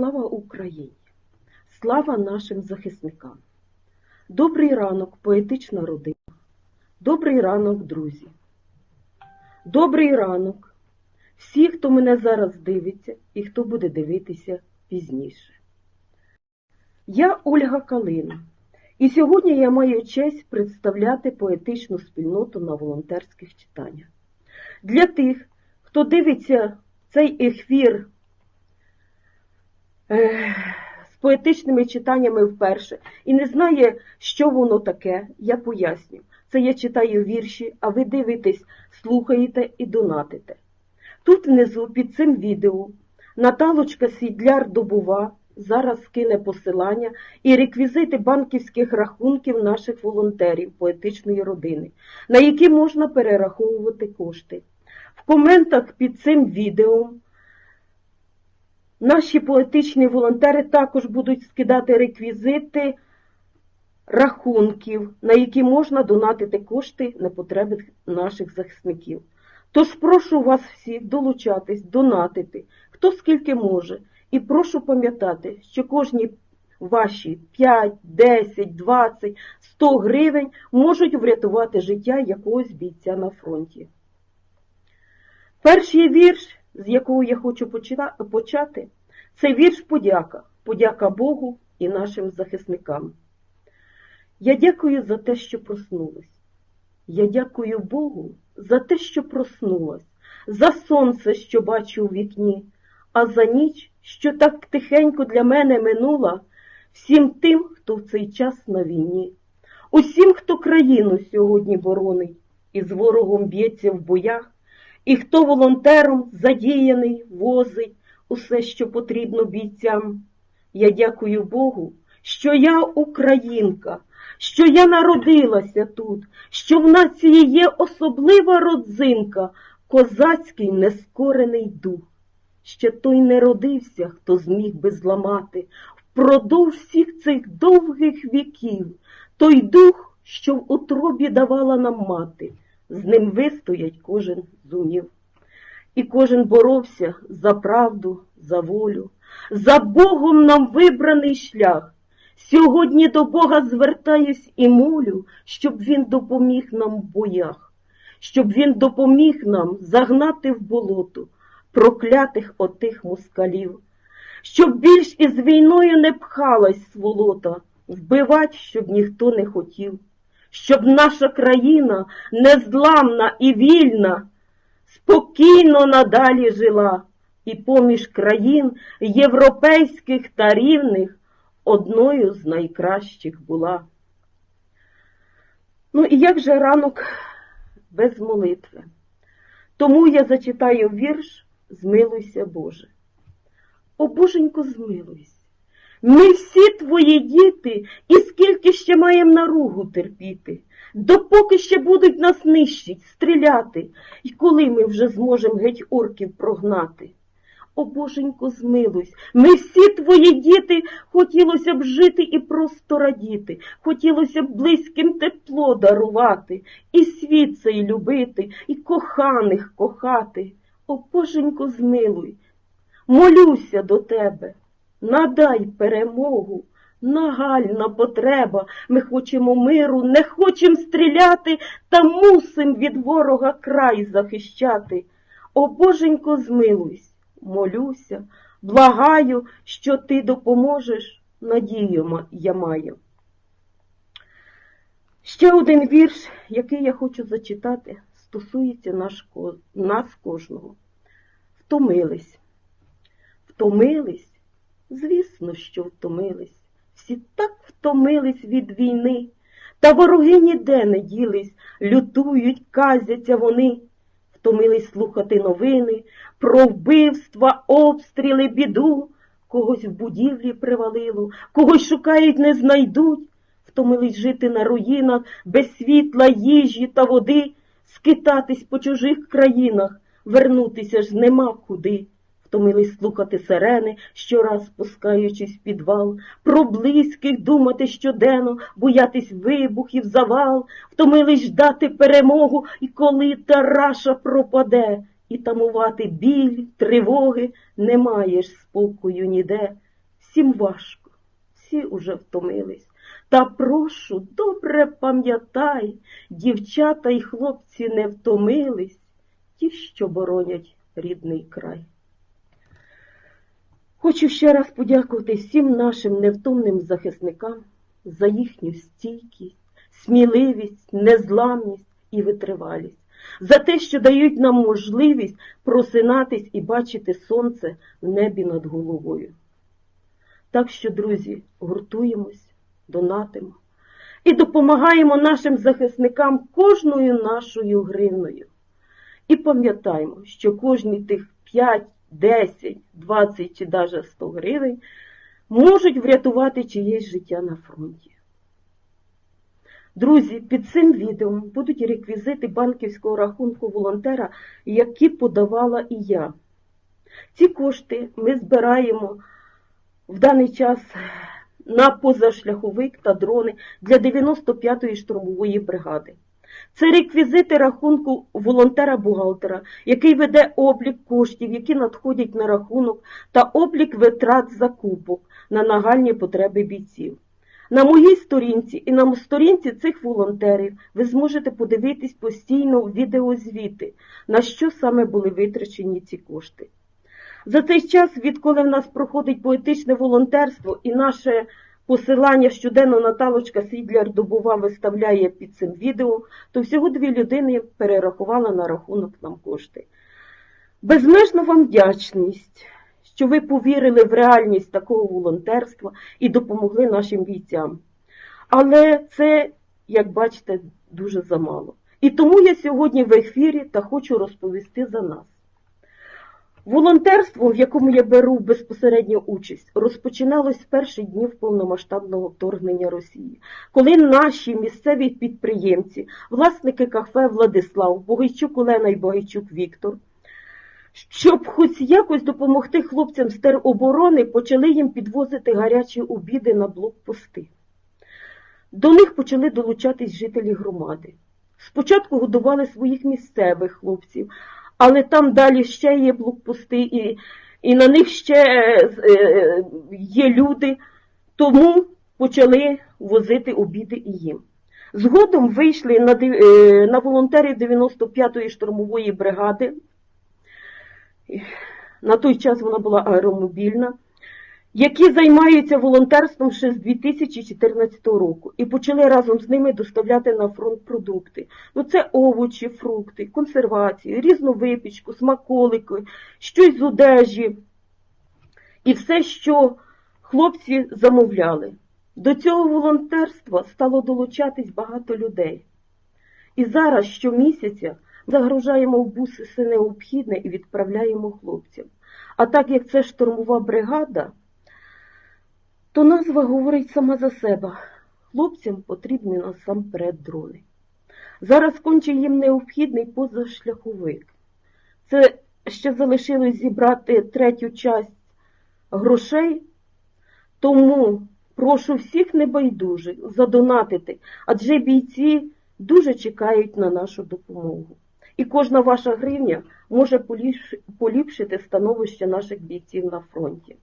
Слава Україні! Слава нашим захисникам! Добрий ранок, поетична родина! Добрий ранок, друзі! Добрий ранок! Всі, хто мене зараз дивиться і хто буде дивитися пізніше. Я Ольга Калина, і сьогодні я маю честь представляти поетичну спільноту на волонтерських читаннях. Для тих, хто дивиться цей ефір з поетичними читаннями вперше і не знає, що воно таке, я поясню. Це я читаю вірші, а ви дивитесь, слухаєте і донатите. Тут внизу під цим відео Наталочка Сідляр Добува зараз скине посилання і реквізити банківських рахунків наших волонтерів поетичної родини, на які можна перераховувати кошти. В коментах під цим відео наші поетичні волонтери також будуть скидати реквізити рахунків, на які можна донатити кошти на потреби наших захисників. Тож прошу вас всіх долучатись, донатити, хто скільки може. І прошу пам'ятати, що кожні ваші 5, 10, 20, 100 гривень можуть врятувати життя якогось бійця на фронті. Перший вірш, з якого я хочу почати, це вірш подяка. Подяка Богу і нашим захисникам. Я дякую за те, що проснулась. Я дякую Богу за те, що проснулась, за сонце, що бачу у вікні, а за ніч, що так тихенько для мене минула, всім тим, хто в цей час на війні, усім, хто країну сьогодні боронить і з ворогом б'ється в боях, і хто волонтером задіяний, возить усе, що потрібно бійцям. Я дякую Богу, що я українка, що я народилася тут, що в нації є особлива родзинка, козацький нескорений дух. Ще той не родився, хто зміг би зламати впродовж всіх цих довгих віків, той дух, що в утробі давала нам мати, з ним вистоять кожен зумів. І кожен боровся за правду, за волю, за Богом нам вибраний шлях. Сьогодні до Бога звертаюсь і молю, щоб Він допоміг нам в боях, щоб Він допоміг нам загнати в болото проклятих отих москалів, щоб більш із війною не пхалась сволота, вбивать, щоб ніхто не хотів, щоб наша країна незламна і вільна, спокійно надалі жила, і поміж країн європейських та рівних одною з найкращих була. Ну і як же ранок без молитви? Тому я зачитаю вірш Змилуйся, Боже. О, Боженько, змилуйся. Ми всі твої діти, і скільки ще маємо наругу терпіти, допоки ще будуть нас нищить, стріляти, і коли ми вже зможемо геть орків прогнати. О, Боженько, змилуйся, ми всі твої діти, хотілося б жити і просто радіти, хотілося б близьким тепло дарувати, і світ цей любити, і коханих кохати. О, Боженько, змилуй, молюся до тебе, надай перемогу, нагальна потреба. Ми хочемо миру, не хочемо стріляти, та мусим від ворога край захищати. О, Боженько, змилуйся, молюся, благаю, що ти допоможеш, надію я маю. Ще один вірш, який я хочу зачитати стосується наш, нас кожного. Втомились. Втомились? Звісно, що втомились. Всі так втомились від війни, та вороги ніде не ділись, лютують, казяться вони, втомились слухати новини про вбивства, обстріли, біду, когось в будівлі привалило, когось шукають, не знайдуть, втомились жити на руїнах без світла, їжі та води. Скитатись по чужих країнах, вернутися ж нема куди. Втомились слухати сирени, щораз спускаючись в підвал, про близьких думати щоденно, боятись вибухів, завал, втомились ждати перемогу, і коли тараша пропаде, і тамувати біль, тривоги, не маєш спокою ніде. всім важко, всі уже втомились. Та прошу, добре пам'ятай, дівчата й хлопці не втомились, ті, що боронять рідний край. Хочу ще раз подякувати всім нашим невтомним захисникам за їхню стійкість, сміливість, незламність і витривалість, за те, що дають нам можливість просинатись і бачити сонце в небі над головою. Так що, друзі, гуртуємось, донатимо і допомагаємо нашим захисникам кожною нашою гривною. І пам'ятаємо, що кожні тих 5, 10, 20 чи навіть 100 гривень можуть врятувати чиєсь життя на фронті. Друзі, під цим відео будуть реквізити банківського рахунку волонтера, які подавала і я. Ці кошти ми збираємо в даний час на позашляховик та дрони для 95-ї штурмової бригади. Це реквізити рахунку волонтера-бухгалтера, який веде облік коштів, які надходять на рахунок, та облік витрат закупок на нагальні потреби бійців. На моїй сторінці і на сторінці цих волонтерів ви зможете подивитись постійно відеозвіти, на що саме були витрачені ці кошти. За цей час, відколи в нас проходить поетичне волонтерство і наше посилання щоденно Наталочка Сідляр Добова виставляє під цим відео, то всього дві людини перерахували на рахунок нам кошти. Безмежно вам вдячність, що ви повірили в реальність такого волонтерства і допомогли нашим бійцям. Але це, як бачите, дуже замало. І тому я сьогодні в ефірі та хочу розповісти за нас. Волонтерство, в якому я беру безпосередню участь, розпочиналось з перших днів повномасштабного вторгнення Росії, коли наші місцеві підприємці, власники кафе Владислав, Богайчук Олена і Богайчук Віктор, щоб хоч якось допомогти хлопцям з тероборони, почали їм підвозити гарячі обіди на блокпости. До них почали долучатись жителі громади. Спочатку годували своїх місцевих хлопців, але там далі ще є блокпости, і, і на них ще е, є люди, тому почали возити обіди і їм. Згодом вийшли на, е, на волонтерів 95-ї штурмової бригади. На той час вона була аеромобільна, які займаються волонтерством ще з 2014 року і почали разом з ними доставляти на фронт продукти. Ну це овочі, фрукти, консервації, різну випічку, смаколики, щось з одежі і все, що хлопці замовляли. До цього волонтерства стало долучатись багато людей. І зараз щомісяця загружаємо в буси все необхідне і відправляємо хлопцям. А так як це штурмова бригада, то назва говорить сама за себе. Хлопцям потрібні насамперед дрони. Зараз конче їм необхідний позашляховик. Це ще залишилось зібрати третю часть грошей, тому прошу всіх небайдужих задонатити, адже бійці дуже чекають на нашу допомогу. І кожна ваша гривня може поліпшити становище наших бійців на фронті.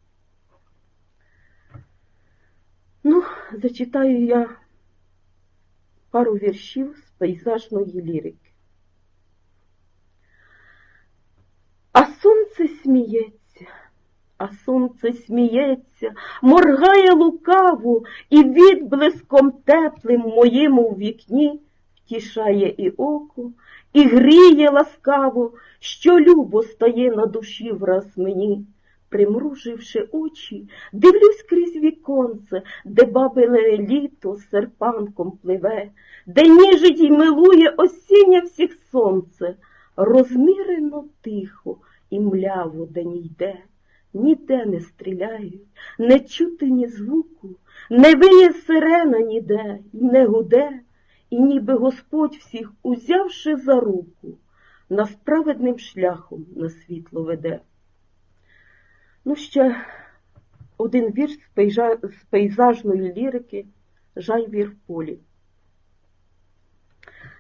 Ну, зачитаю я пару віршів з пейзажної лірики. А сонце сміється, а сонце сміється, моргає лукаво і відблиском теплим моєму в вікні втішає і око, і гріє ласкаво, що любо стає на душі враз мені. Примруживши очі, дивлюсь крізь віконце, де бабине літо серпанком пливе, де ніжить й милує осіння всіх сонце, розмірено тихо і мляво день йде, ніде не стріляють, не чути ні звуку, не виє сирена ніде, й не гуде, і ніби Господь всіх, узявши за руку, нас праведним шляхом на світло веде. Ну, ще один вірш з пейзажної лірики Жайвір в полі.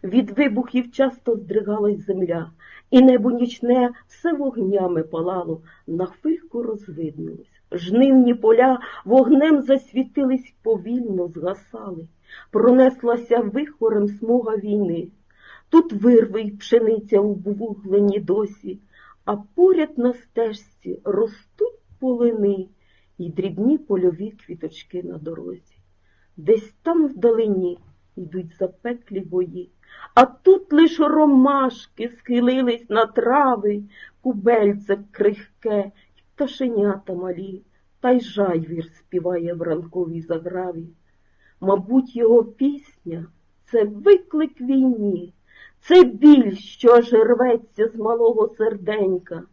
Від вибухів часто здригалась земля, і небо нічне все вогнями палало, на хвильку розвиднулось. Жнивні поля вогнем засвітились, повільно згасали. Пронеслася вихорем смуга війни. Тут вирви й пшениця у вуглені досі, а поряд на стежці ростуть полини і дрібні польові квіточки на дорозі. Десь там вдалині йдуть запеклі бої, а тут лиш ромашки схилились на трави, кубельце крихке, й пташенята малі, та й жайвір співає в ранковій заграві. Мабуть, його пісня це виклик війні, це біль, що аж рветься з малого серденька,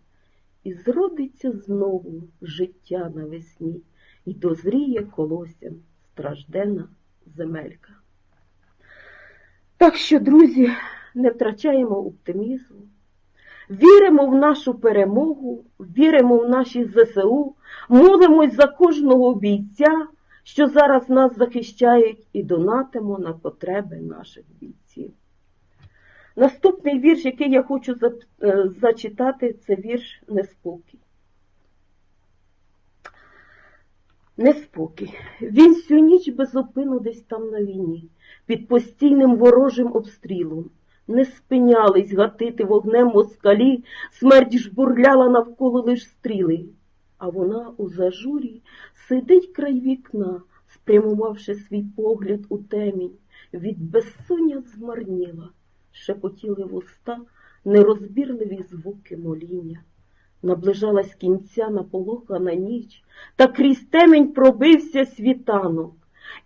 і зродиться знову життя навесні, і дозріє колосям страждена земелька. Так що, друзі, не втрачаємо оптимізму, віримо в нашу перемогу, віримо в наші ЗСУ, молимось за кожного бійця, що зараз нас захищають, і донатимо на потреби наших бійців. Наступний вірш, який я хочу е, зачитати, це вірш Неспокій. Неспокій. Він всю ніч безупину десь там на війні, під постійним ворожим обстрілом. Не спинялись гатити вогнем москалі, смерть жбурляла навколо лиш стріли. А вона у зажурі сидить край вікна, спрямувавши свій погляд у темінь, від безсоння змарніла, шепотіли вуста нерозбірливі звуки моління. Наближалась кінця наполохана ніч, та крізь темінь пробився світанок,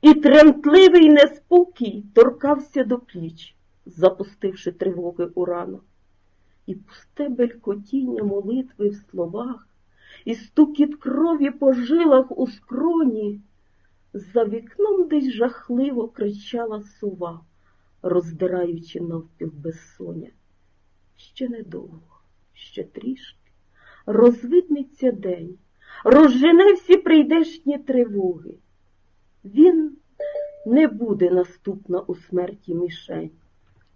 і тремтливий неспокій торкався до пліч, запустивши тривоги у ранок. І пусте белькотіння молитви в словах, і стукіт крові по жилах у скроні. За вікном десь жахливо кричала сова, роздираючи навпіл безсоня. Ще недовго, ще трішки розвидниться день, розжене всі прийдешні тривоги. Він не буде наступна у смерті мішень.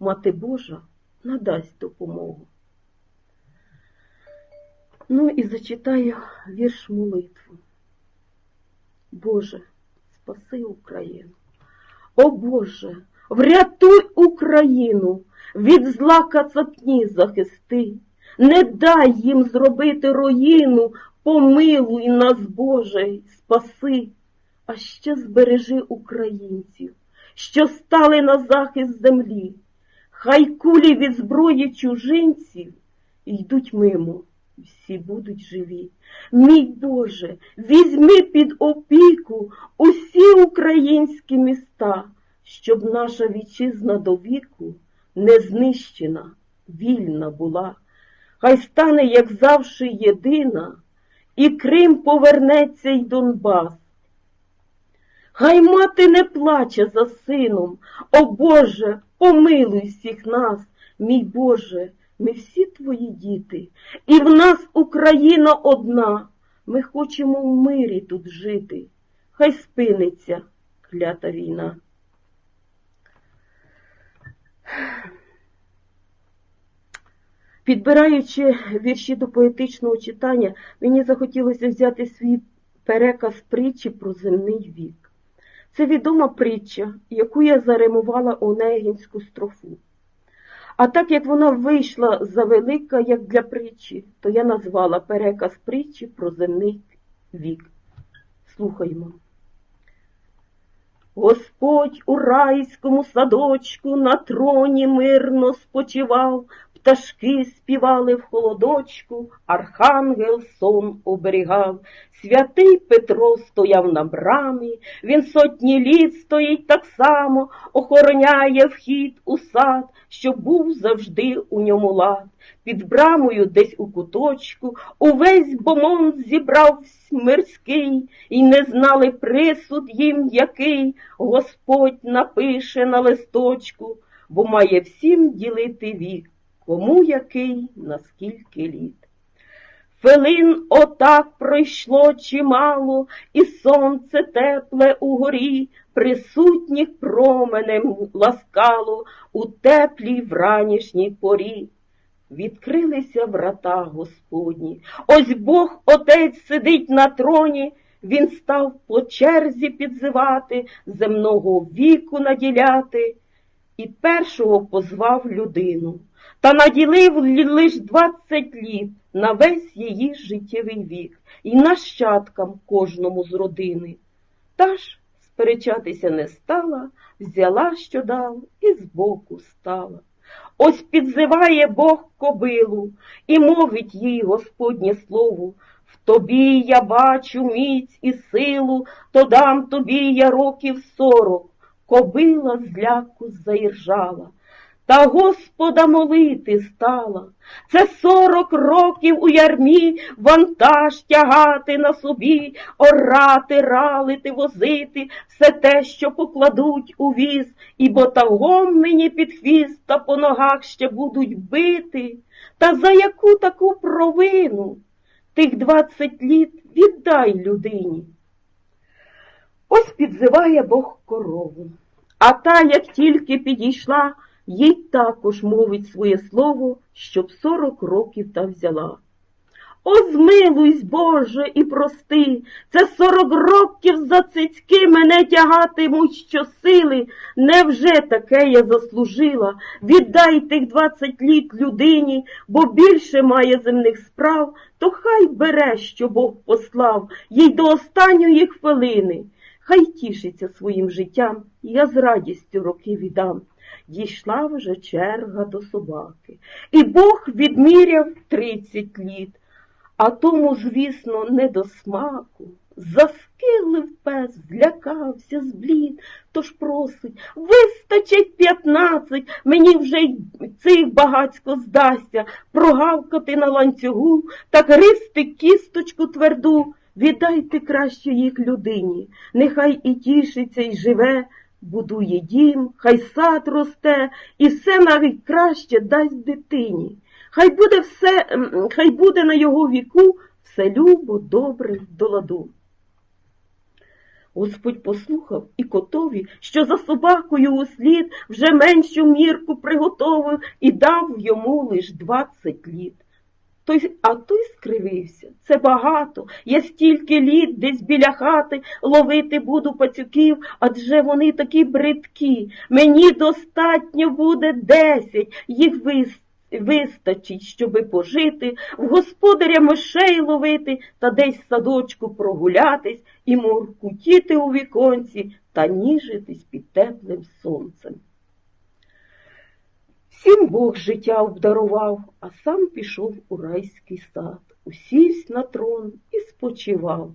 Мати Божа надасть допомогу. Ну і зачитаю вірш молитву. Боже, спаси Україну. О Боже, врятуй Україну, від зла кацапні захисти. Не дай їм зробити руїну, помилуй нас, Боже, спаси, а ще збережи українців, що стали на захист землі. Хай кулі від зброї чужинців йдуть мимо, всі будуть живі. Мій Боже, візьми під опіку усі українські міста, щоб наша вітчизна до віку не знищена, вільна була. Хай стане, як завжди, єдина, і Крим повернеться й Донбас. Хай мати не плаче за сином, о Боже, помилуй всіх нас, мій Боже, ми всі твої діти, і в нас Україна одна. Ми хочемо в мирі тут жити. Хай спиниться клята війна. Підбираючи вірші до поетичного читання, мені захотілося взяти свій переказ притчі про земний вік. Це відома притча, яку я заримувала Онегінську строфу. А так як вона вийшла завелика, як для притчі, то я назвала переказ притчі про земний вік. Слухаймо. Господь у райському садочку на троні мирно спочивав, пташки співали в холодочку, архангел сон оберігав. Святий Петро стояв на брамі, він сотні літ стоїть так само, охороняє вхід у сад, щоб був завжди у ньому лад. Під брамою десь у куточку увесь бомон зібрав мирський, і не знали присуд їм який Господь напише на листочку, бо має всім ділити вік, кому який, на скільки літ. Хвилин отак пройшло чимало, і сонце тепле угорі, присутніх променем ласкало у теплій вранішній порі. Відкрилися врата Господні. Ось Бог Отець сидить на троні, Він став по черзі підзивати, земного віку наділяти, і першого позвав людину, та наділив лиш двадцять літ на весь її життєвий вік, і нащадкам кожному з родини. Та ж сперечатися не стала, взяла, що дав, і збоку стала. Ось підзиває Бог кобилу і мовить їй Господнє слово. В тобі я бачу міць і силу, то дам тобі я років сорок. Кобила зляку заіржала, та Господа молити стала. Це сорок років у ярмі вантаж тягати на собі, орати, ралити, возити, все те, що покладуть у віз, і ботагом мені під хвіст та по ногах ще будуть бити. Та за яку таку провину? Тих двадцять літ віддай людині. Ось підзиває Бог корову. А та, як тільки підійшла, їй також мовить своє слово, щоб сорок років та взяла. О, змилуйсь, Боже, і прости, це сорок років за цицьки мене тягатимуть щосили. Невже таке я заслужила? Віддай тих двадцять літ людині, бо більше має земних справ, то хай бере, що Бог послав, їй до останньої хвилини. Хай тішиться своїм життям, я з радістю роки віддам. Дійшла вже черга до собаки, і Бог відміряв тридцять літ, а тому, звісно, не до смаку. Заскилив пес, злякався, зблід, тож просить, вистачить п'ятнадцять, мені вже й цих багацько здасться, прогавкати на ланцюгу та гристи кісточку тверду. Віддайте краще їх людині, нехай і тішиться, і живе, будує дім, хай сад росте, і все найкраще дасть дитині. Хай буде все, хай буде на його віку все любо, добре, до ладу. Господь послухав і котові, що за собакою услід вже меншу мірку приготовив і дав йому лиш двадцять літ. Той, а той скривився. Це багато. Я стільки літ десь біля хати ловити буду пацюків, адже вони такі бридкі. Мені достатньо буде десять, їх вис- вистачить, щоби пожити, в господаря мишей ловити та десь в садочку прогулятись і муркутіти у віконці та ніжитись під теплим сонцем. Бог життя обдарував, а сам пішов у райський сад, усівся на трон і спочивав.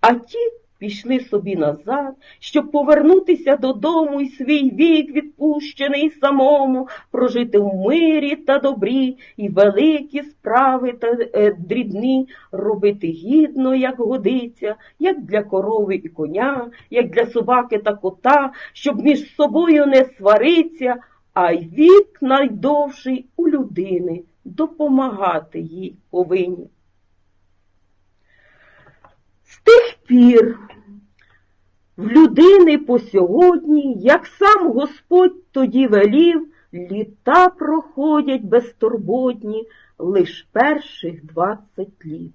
А ті пішли собі назад, щоб повернутися додому і свій вік відпущений самому, прожити в мирі та добрі, і великі справи та е, дрібні робити гідно, як годиться, як для корови і коня, як для собаки та кота, щоб між собою не свариться, а й вік найдовший у людини допомагати їй повинні. З тих пір в людини по сьогодні, як сам Господь тоді велів, літа проходять безтурботні лиш перших двадцять літ.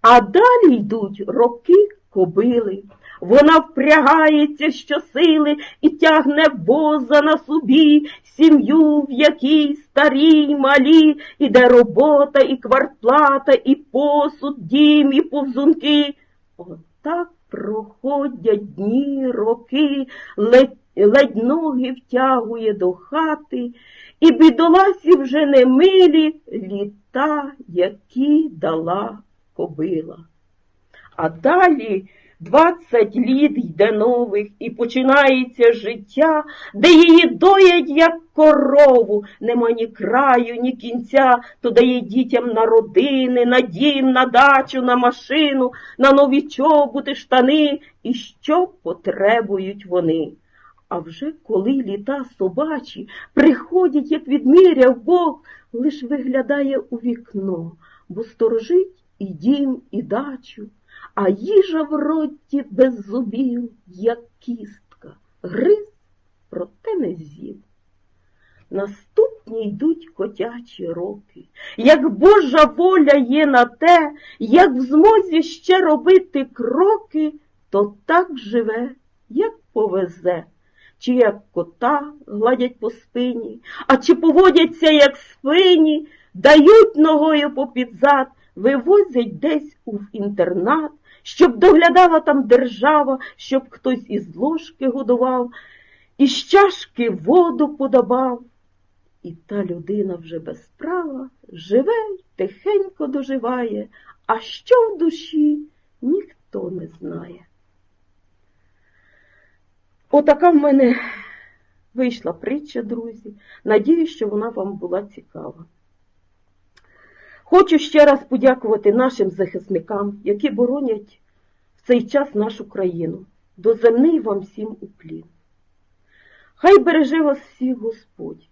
А далі йдуть роки кобили. Вона впрягається щосили і тягне воза на собі, сім'ю, в якій старі й малі, іде робота, і квартплата, і посуд, дім, і повзунки. Отак проходять дні, роки, ледь, ледь ноги втягує до хати, і бідоласі вже не милі літа, які дала кобила. А далі двадцять літ йде нових, і починається життя, де її доять, як корову, нема ні краю, ні кінця, то дає дітям на родини, на дім, на дачу, на машину, на нові чоботи, штани, і що потребують вони. А вже коли літа собачі приходять, як відміряв Бог, лиш виглядає у вікно, бо сторожить і дім, і дачу, а їжа в роті без зубів, як кістка, гриз, проте не з'їв. Наступні йдуть котячі роки, як Божа воля є на те, як в змозі ще робити кроки, то так живе, як повезе, чи як кота гладять по спині, а чи поводяться, як свині, дають ногою попід зад, вивозять десь у інтернат, щоб доглядала там держава, щоб хтось із ложки годував, із чашки воду подавав. І та людина вже без права живе тихенько доживає, а що в душі ніхто не знає. Отака в мене вийшла притча, друзі. Надію, що вона вам була цікава. Хочу ще раз подякувати нашим захисникам, які боронять в цей час нашу країну. Доземний вам всім уклін. Хай береже вас всіх Господь.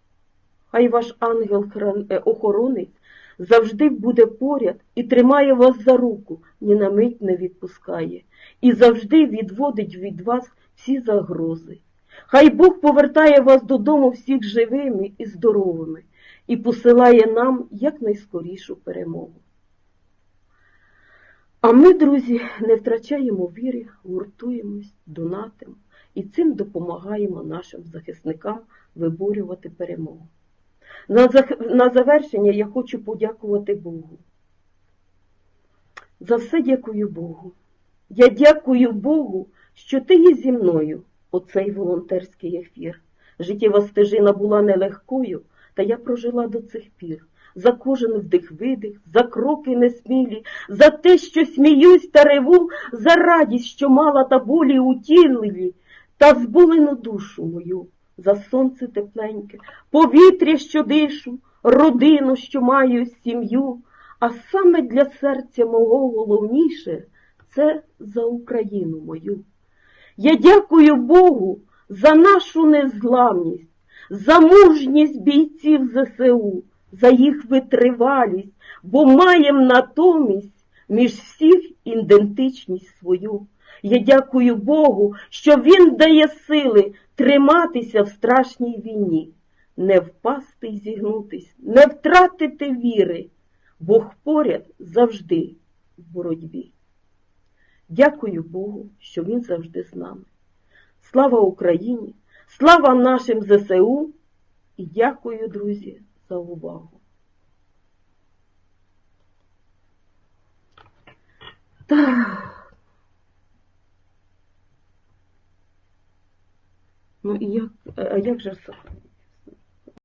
Хай ваш ангел-охоронець завжди буде поряд і тримає вас за руку, ні на мить не відпускає, і завжди відводить від вас всі загрози. Хай Бог повертає вас додому всіх живими і здоровими і посилає нам якнайскорішу перемогу. А ми, друзі, не втрачаємо віри, гуртуємось, донатимо і цим допомагаємо нашим захисникам виборювати перемогу. На, завершення я хочу подякувати Богу. За все дякую Богу. Я дякую Богу, що ти є зі мною, оцей волонтерський ефір. Життєва стежина була нелегкою, та я прожила до цих пір. За кожен вдих-видих, за кроки несмілі, за те, що сміюсь та реву, за радість, що мала та болі утіливі, та зболену душу мою, за сонце тепленьке, повітря, що дишу, родину, що маю, сім'ю, а саме для серця мого головніше це за Україну мою. Я дякую Богу за нашу незламність, за мужність бійців ЗСУ, за їх витривалість, бо маєм натомість між всіх ідентичність свою. Я дякую Богу, що Він дає сили триматися в страшній війні, не впасти й зігнутись, не втратити віри, Бог поряд завжди в боротьбі. Дякую Богу, що Він завжди з нами. Слава Україні! Слава нашим ЗСУ і дякую, друзі, за увагу. Так. Ну і як, а як же сохранити?